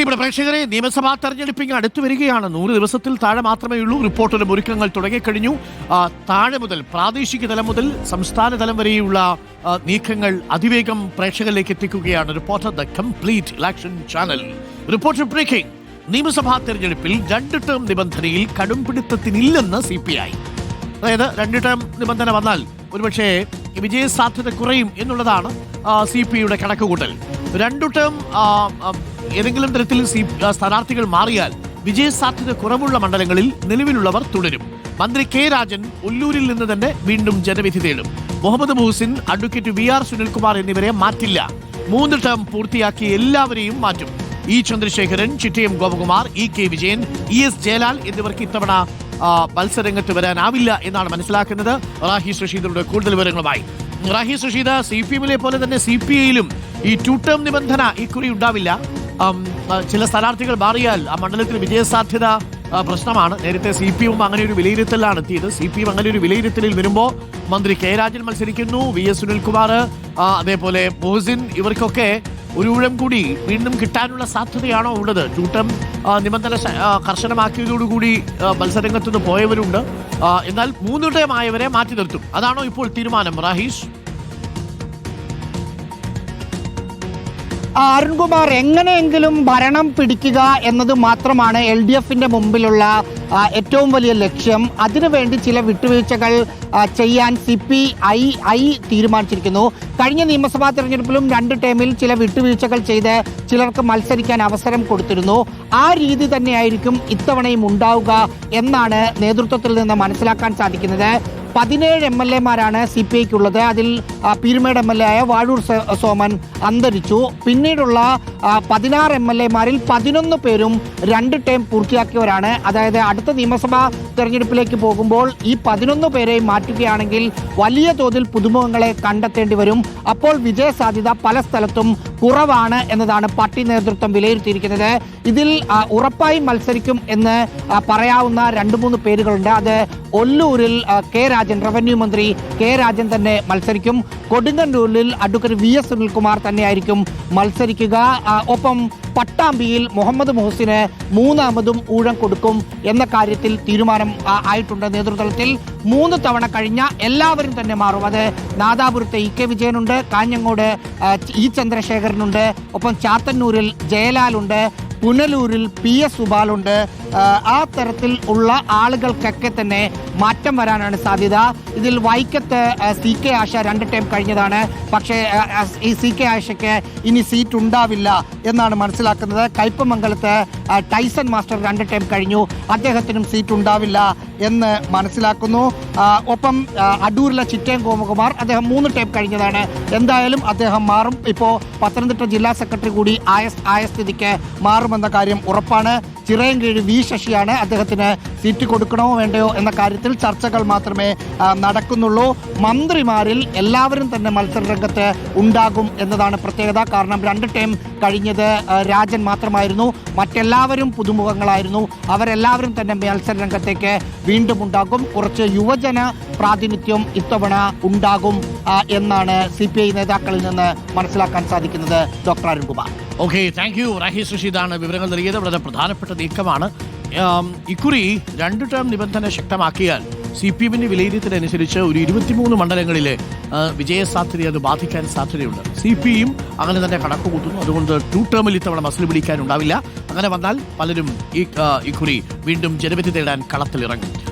പ്രിയപ്പെട്ട പ്രേക്ഷകരെ നിയമസഭാ തെരഞ്ഞെടുപ്പിംഗ് അടുത്തു വരികയാണ്. നൂറ് ദിവസത്തിൽ താഴെ മാത്രമേ ഉള്ളൂ. റിപ്പോർട്ടിലും ഒരുക്കങ്ങൾ തുടങ്ങിക്കഴിഞ്ഞു. താഴെ മുതൽ പ്രാദേശിക തലം മുതൽ സംസ്ഥാന തലം വരെയുള്ള നീക്കങ്ങൾ അതിവേഗം പ്രേക്ഷകരിലേക്ക് എത്തിക്കുകയാണ്. Reporter the complete election channel. Reporter breaking. നിയമസഭാ തെരഞ്ഞെടുപ്പിൽ രണ്ട് ടേം നിബന്ധനയിൽ കടുംപിടുത്തത്തിനില്ലെന്ന് സി പി ഐ. അതായത് രണ്ട് ടേം നിബന്ധന വന്നാൽ ഒരുപക്ഷെ വിജയ സാധ്യത കുറയും എന്നുള്ളതാണ് സി പി ഐയുടെ കണക്കുകൂട്ടൽ. രണ്ടു ടേം ഏതെങ്കിലും തരത്തിൽ സി സ്ഥാനാർത്ഥികൾ മാറിയാൽ വിജയ സാധ്യത കുറവുള്ള മണ്ഡലങ്ങളിൽ നിലവിലുള്ളവർ തുടരും. മന്ത്രി കെ രാജൻ ഉല്ലൂരിൽ നിന്ന് തന്നെ വീണ്ടും ജനവിധി തേടും. Muhammad Muhsin advocate V R Sunilkumar എന്നിവരെ മാറ്റില്ല. മൂന്ന് ടേം പൂർത്തിയാക്കി എല്ലാവരെയും മാറ്റും. E Chandrasekharan Chittayam Gopakumar E K Vijayan E S Jayalal എന്നിവർക്ക് ഇത്തവണ മത്സരരംഗത്ത് വരാനാവില്ല എന്നാണ് മനസ്സിലാക്കുന്നത്. റാഹി റഷീദുടെ കൂടുതൽ വിവരങ്ങളുമായി. റാഹി റഷീദ് സി പി എമ്മിലെ പോലെ തന്നെ സി പി ഐയിലും ഈ ടു ടേം നിബന്ധന ഇക്കുറി ഉണ്ടാവില്ല. ചില സ്ഥാനാർത്ഥികൾ മാറിയാൽ ആ മണ്ഡലത്തിൽ വിജയസാധ്യത പ്രശ്നമാണ്. നേരത്തെ സി പി എം അങ്ങനെ ഒരു വിലയിരുത്തലാണ് എത്തിയത്. സി പി എം അങ്ങനെ ഒരു വിലയിരുത്തലിൽ വരുമ്പോൾ മന്ത്രി കെ രാജൻ മത്സരിക്കുന്നു. വി എസ് സുനിൽകുമാർ അതേപോലെ മോഹസിൻ ഇവർക്കൊക്കെ ഒരു ഊഴം കൂടി വീണ്ടും കിട്ടാനുള്ള സാധ്യതയാണോ ഉള്ളത്? ചൂട്ടം നിബന്ധന കർശനമാക്കിയതോടുകൂടി മത്സരരംഗത്തു നിന്ന് പോയവരുണ്ട്. എന്നാൽ മൂന്നിടമായവരെ മാറ്റി നിർത്തും. അതാണോ ഇപ്പോൾ തീരുമാനം റാഹീഷ്? അരുൺകുമാർ എങ്ങനെയെങ്കിലും ഭരണം പിടിക്കുക എന്നത് മാത്രമാണ് എൽ ഡി എഫിന്റെ മുമ്പിലുള്ള ഏറ്റവും വലിയ ലക്ഷ്യം. അതിനുവേണ്ടി ചില വിട്ടുവീഴ്ചകൾ ചെയ്യാൻ സി പി ഐ ഐ തീരുമാനിച്ചിരിക്കുന്നു. കഴിഞ്ഞ നിയമസഭാ തെരഞ്ഞെടുപ്പിലും രണ്ട് ടേമിൽ ചില വിട്ടുവീഴ്ചകൾ ചെയ്ത് ചിലർക്ക് മത്സരിക്കാൻ അവസരം കൊടുത്തിരുന്നു. ആ രീതി തന്നെയായിരിക്കും ഇത്തവണയും ഉണ്ടാവുക എന്നാണ് നേതൃത്വത്തിൽ നിന്ന് മനസ്സിലാക്കാൻ സാധിക്കുന്നത്. പതിനേഴ് എം എൽ എമാരാണ് സി പി ഐക്കുള്ളത്. അതിൽ പീരുമേട് എം എൽ എ ആയ വാഴൂർ സോമൻ അന്തരിച്ചു. പിന്നീടുള്ള പതിനാറ് എം എൽ എമാരിൽ പതിനൊന്ന് പേരും രണ്ട് ടേം പൂർത്തിയാക്കിയവരാണ്. അതായത് അടുത്ത നിയമസഭാ തെരഞ്ഞെടുപ്പിലേക്ക് പോകുമ്പോൾ ഈ പതിനൊന്ന് പേരെയും മാറ്റുകയാണെങ്കിൽ വലിയ തോതിൽ പുതുമുഖങ്ങളെ കണ്ടെത്തേണ്ടി വരും. അപ്പോൾ വിജയ സാധ്യത പല സ്ഥലത്തും കുറവാണ് എന്നതാണ് പാർട്ടി നേതൃത്വം വിലയിരുത്തിയിരിക്കുന്നത്. ഇതിൽ ഉറപ്പായി മത്സരിക്കും എന്ന് പറയാവുന്ന രണ്ട് മൂന്ന് പേരുകളുണ്ട്. അത് ഒല്ലൂരിൽ കെ രാജൻ റവന്യൂ മന്ത്രി കെ രാജൻ തന്നെ മത്സരിക്കും. കൊടുങ്ങല്ലൂരിൽ അഡ്വക്കേറ്റ് വി എസ് സുനിൽകുമാർ തന്നെയായിരിക്കും മത്സരിക്കുക. ഒപ്പം പട്ടാമ്പിയിൽ മുഹമ്മദ് മുഹസിന് മൂന്നാമതും ഊഴം കൊടുക്കും എന്ന കാര്യത്തിൽ തീരുമാനം ആയിട്ടുണ്ട്. നേതൃത്വത്തിൽ മൂന്ന് തവണ കഴിഞ്ഞ എല്ലാവരും തന്നെ മാറും. അത് നാദാപുരത്തെ ഇ കെ വിജയനുണ്ട് കാഞ്ഞങ്ങോട് ഇ ചന്ദ്രശേഖരനുണ്ട് ഒപ്പം ചാത്തന്നൂരിൽ ജയലാലുണ്ട് പുനലൂരിൽ പി എസ് സുബാലുണ്ട്. ആ തരത്തിൽ ഉള്ള ആളുകൾക്കൊക്കെ തന്നെ മാറ്റം വരാനാണ് സാധ്യത. ഇതിൽ വൈക്കത്ത് സി കെ ആശ രണ്ട് ടൈം കഴിഞ്ഞതാണ്. പക്ഷേ ഈ സി കെ ആശയ്ക്ക് ഇനി സീറ്റ് ഉണ്ടാവില്ല എന്നാണ് മനസ്സിലാക്കുന്നത്. കയ്പമംഗലത്ത് ടൈസൺ മാസ്റ്റർ രണ്ട് ടൈം കഴിഞ്ഞു. അദ്ദേഹത്തിനും സീറ്റ് ഉണ്ടാവില്ല എന്ന് മനസ്സിലാക്കുന്നു. ഒപ്പം അടൂരിലെ ചിറ്റയം ഗോപകുമാർ അദ്ദേഹം മൂന്ന് ടൈം കഴിഞ്ഞതാണ്. എന്തായാലും അദ്ദേഹം മാറും. ഇപ്പോൾ പത്തനംതിട്ട ജില്ലാ സെക്രട്ടറി കൂടി ആയ ആയ സ്ഥിതിക്ക് മാറുമെന്ന കാര്യം ഉറപ്പാണ്. ചിറയൻകീഴ് വി ശശിയാണ് അദ്ദേഹത്തിന് സീറ്റ് കൊടുക്കണമോ വേണ്ടയോ എന്ന കാര്യത്തിൽ ചർച്ചകൾ മാത്രമേ നടക്കുന്നുള്ളൂ. മന്ത്രിമാരിൽ എല്ലാവരും തന്നെ മത്സര രംഗത്ത് ഉണ്ടാകും എന്നതാണ് പ്രത്യേകത. കാരണം രണ്ട് ടൈം കഴിഞ്ഞത് രാജൻ മാത്രമായിരുന്നു. മറ്റെല്ലാവരും പുതുമുഖങ്ങളായിരുന്നു. അവരെല്ലാവരും തന്നെ മത്സരരംഗത്തേക്ക് വീണ്ടും ഉണ്ടാകും. കുറച്ച് യുവജന പ്രാതിനിധ്യം ഇത്തവണ ഉണ്ടാകും എന്നാണ് സി പി ഐ നേതാക്കളിൽ നിന്ന് മനസ്സിലാക്കാൻ സാധിക്കുന്നത്. Doctor Arunkumar. Okay thank you Rahi റഷീദാണ് വിവരങ്ങൾ നൽകിയത് വളരെ പ്രധാനപ്പെട്ട നീക്കമാണ്. ഇക്കുറി രണ്ട് ടേം നിബന്ധന ശക്തമാക്കിയാൽ സി പി എമ്മിന്റെ വിലയിരുത്തലനുസരിച്ച് ഒരു ഇരുപത്തിമൂന്ന് മണ്ഡലങ്ങളിലെ വിജയസാധ്യത അത് ബാധിക്കാൻ സാധ്യതയുണ്ട്. സി പി യും അങ്ങനെ തന്നെ കണക്ക് കൂട്ടുന്നു അതുകൊണ്ട് ടു ടേമിൽ ഇത്തവണ മസിൽ പിടിക്കാനുണ്ടാവില്ല അങ്ങനെ വന്നാൽ പലരും ഈ ഇക്കുറി വീണ്ടും ജനവിധി തേടാൻ കളത്തിലിറങ്ങും.